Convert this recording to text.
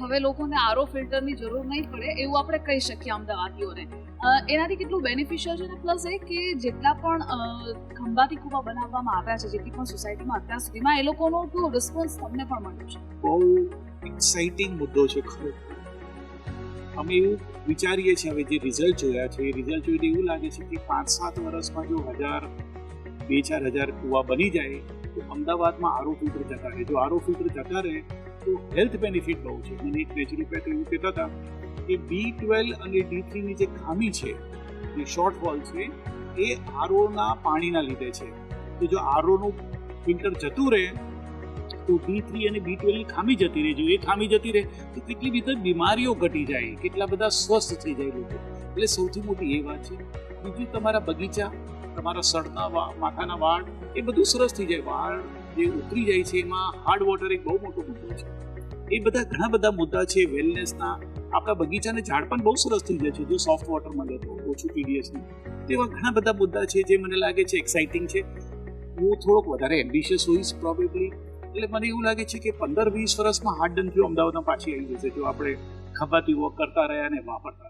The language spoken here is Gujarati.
હવે લોકોને આરો ફિલ્ટરની જરૂર નહીં પડે એવું આપણે કહી શકીએ અમદાવાદીઓને. એનાથી કેટલું બેનિફિશિયલ છે પ્લસ એ કે જેટલા પણ ખંભાતી કૂવા બનાવવામાં આવ્યા છે, જેટલી પણ સોસાયટીમાં અત્યાર સુધીમાં એ લોકોનો કેવો રિસ્પોન્સ તમને પણ મળ્યો છે. બહુ એક્સાઇટિંગ મુદ્દો છે ખરો. અમે એવું વિચારીએ છીએ હવે જે રિઝલ્ટ જોયા છે, એ રિઝલ્ટ જોઈને એવું લાગે છે કે પાંચ સાત વર્ષમાં જો હજાર, બે ચાર હજાર કૂવા બની જાય, તો અમદાવાદમાં આરો ફિલ્ટર જતા રહે. જો આરો ફિલ્ટર જતા રહે તો હેલ્થ બેનિફિટ બહુ છે. મને એક નેચરોપેથ એવું કહેતા હતા. કે બી ટ્વેલ્વ અને ડી થ્રીની જે ખામી છે, જે શોર્ટ ફોલ છે, એ આરઓના પાણીના લીધે છે. તો જો આરઓનું ફિલ્ટર જતું રહે, તો બી થ્રી અને બી ટ્વેલ્વની ખામી જતી રહે. જો એ ખામી જતી રહે, તો કેટલી બધી બીમારીઓ ઘટી જાય, કેટલા બધા સ્વસ્થ થઈ જાય લોકો. એટલે સૌથી મોટી એ વાત છે બીજું તમારા બગીચા, તમારા સળના માથાના વાળ, એ બધું સરસ થઈ જાય. વાળ જે ઉતરી જાય છે, એમાં હાર્ડ વોટર એક બહુ મોટો મુદ્દો છે. એ બધા ઘણા બધા મુદ્દા છે વેલનેસના આપણા બગીચાને ઝાડ પણ બહુ સરસ થઈ જાય છે, જો સોફ્ટ વોટર મળે તો, ઓછું પીડીએસનું એવા ઘણા બધા મુદ્દા છે જે મને લાગે છે એક્સાઇટિંગ છે. હું થોડોક વધારે એમ્બિશિયસ હોઈશ પ્રોબેબલી એટલે મને એવું લાગે છે કે પંદર વીસ વર્ષમાં હાર્ડ ડન થયું, અમદાવાદમાં પાછી આવી જશે, જો આપણે ખભાતી વોક કરતા રહ્યા અને વાપરતા